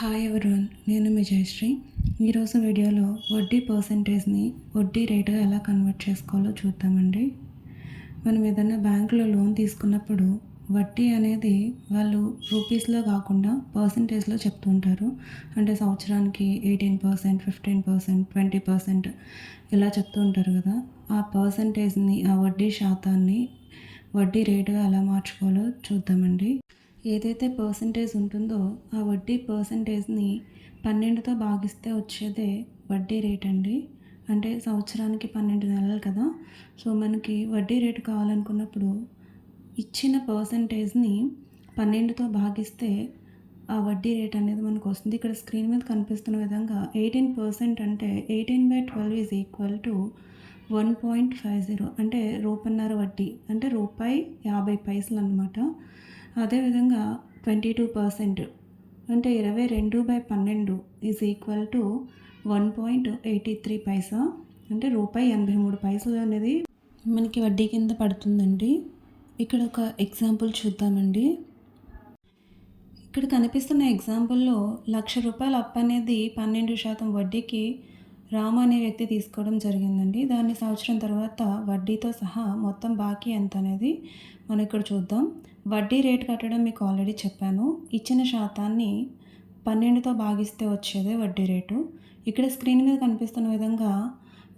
Hi everyone నేను మీ జయశ్రీ. ఈరోజు వీడియోలో వడ్డీ పర్సంటేజ్ని వడ్డీ రేటుగా ఎలా కన్వర్ట్ చేసుకోవాలో చూద్దామండి. మనం ఏదైనా బ్యాంకులో లోన్ తీసుకున్నప్పుడు వడ్డీ అనేది వాళ్ళు రూపీస్లో కాకుండా పర్సంటేజ్లో చెప్తూ ఉంటారు. అంటే సంవత్సరానికి eighteen percent fifteen percent twenty percent ఇలా చెప్తూ ఉంటారు కదా. ఆ పర్సంటేజ్ని ఆ వడ్డీ శాతాన్ని వడ్డీ రేటుగా ఎలా మార్చుకోవాలో చూద్దామండి. ఏదైతే పర్సంటేజ్ ఉంటుందో ఆ వడ్డీ పర్సంటేజ్ని పన్నెండుతో భాగిస్తే వచ్చేదే వడ్డీ రేట్ అండి. అంటే సంవత్సరానికి పన్నెండు నెలలు కదా. సో మనకి వడ్డీ రేటు కావాలనుకున్నప్పుడు ఇచ్చిన పర్సంటేజ్ని పన్నెండుతో భాగిస్తే ఆ వడ్డీ రేట్ అనేది మనకు వస్తుంది. ఇక్కడ స్క్రీన్ మీద కనిపిస్తున్న విధంగా ఎయిటీన్ పర్సెంట్ అంటే eighteen by twelve is equal to one point five zero అంటే రూపన్నర వడ్డీ. అంటే రూపాయి యాభై పైసలు అనమాట అదేవిధంగా ట్వంటీ టూ పర్సెంట్ అంటే ఇరవై రెండు బై పన్నెండు is equal to one point eighty three పైసా అంటే రూపాయి ఎనభై మూడు పైసలు అనేది మనకి వడ్డీ కింద పడుతుందండి. ఇక్కడ ఒక ఎగ్జాంపుల్ చూద్దామండి. ఇక్కడ కనిపిస్తున్న ఎగ్జాంపుల్లో లక్ష రూపాయల అప్పు అనేది పన్నెండు శాతం వడ్డీకి రామ అనే వ్యక్తి తీసుకోవడం జరిగిందండి. దాన్ని సంవత్సరం తర్వాత వడ్డీతో సహా మొత్తం బాకీ ఎంత అనేది మనం ఇక్కడ చూద్దాం. వడ్డీ రేట్ కట్టడం మీకు ఆల్రెడీ చెప్పాను. ఇచ్చిన శాతాన్ని పన్నెండుతో భాగిస్తే వచ్చేదే వడ్డీ రేటు. ఇక్కడ స్క్రీన్ మీద కనిపిస్తున్న విధంగా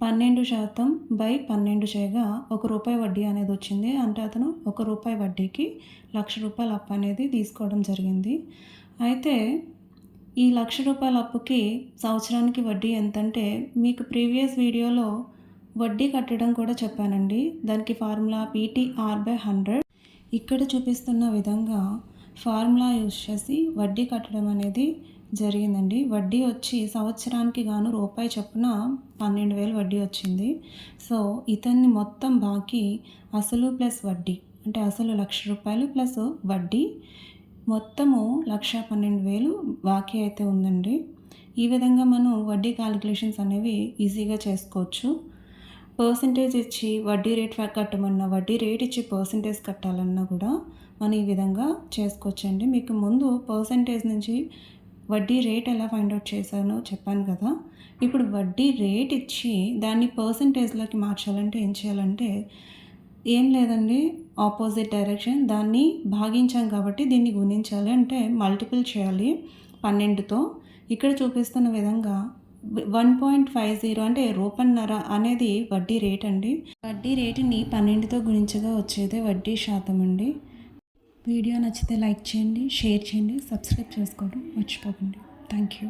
పన్నెండు శాతం బై పన్నెండు చేయగా ఒక రూపాయి వడ్డీ అనేది వచ్చింది. అంటే అతను ఒక రూపాయి వడ్డీకి లక్ష రూపాయలు అప్పు అనేది తీసుకోవడం జరిగింది. అయితే ఈ లక్ష రూపాయల అప్పుకి సంవత్సరానికి వడ్డీ ఎంతంటే మీకు ప్రీవియస్ వీడియోలో వడ్డీ కట్టడం కూడా చెప్పానండి. దానికి ఫార్ములా పీటీఆర్ బై హండ్రెడ్. ఇక్కడ చూపిస్తున్న విధంగా ఫార్ములా యూజ్ చేసి వడ్డీ కట్టడం అనేది జరిగిందండి. వడ్డీ వచ్చి సంవత్సరానికి గాను రూపాయి చొప్పున పన్నెండు వేలు వడ్డీ వచ్చింది. సో ఇతన్ని మొత్తం బాకీ అసలు ప్లస్ వడ్డీ. అంటే అసలు లక్ష రూపాయలు ప్లస్ వడ్డీ. మొత్తము లక్ష పన్నెండు వేలు బాకీ అయితే ఉందండి. ఈ విధంగా మనం వడ్డీ క్యాలిక్యులేషన్స్ అనేవి ఈజీగా చేసుకోవచ్చు. పర్సంటేజ్ ఇచ్చి వడ్డీ రేట్ కట్టమన్నా వడ్డీ రేట్ ఇచ్చి పర్సంటేజ్ కట్టాలన్నా కూడా మనం ఈ విధంగా చేసుకోవచ్చండి. మీకు ముందు పర్సంటేజ్ నుంచి వడ్డీ రేట్ ఎలా ఫైండ్ అవుట్ చేశానో చెప్పాను కదా. ఇప్పుడు వడ్డీ రేట్ ఇచ్చి దాన్ని పర్సంటేజ్లోకి మార్చాలంటే ఏం చేయాలంటే ఏం లేదండి ఆపోజిట్ డైరెక్షన్ దాన్ని భాగించాం కాబట్టి దీన్ని గుణించాలి అంటే మల్టిపుల్ చేయాలి. పన్నెండుతో ఇక్కడ చూపిస్తున్న విధంగా వన్ పాయింట్ ఫైవ్ జీరో అంటే రూపన్నర అనేది వడ్డీ రేట్ అండి. వడ్డీ రేటుని పన్నెండుతో గుణించగా వచ్చేదే వడ్డీ శాతం అండి. వీడియో నచ్చితే లైక్ చేయండి షేర్ చేయండి సబ్స్క్రైబ్ చేసుకోవడం మర్చిపోకండి. Thank you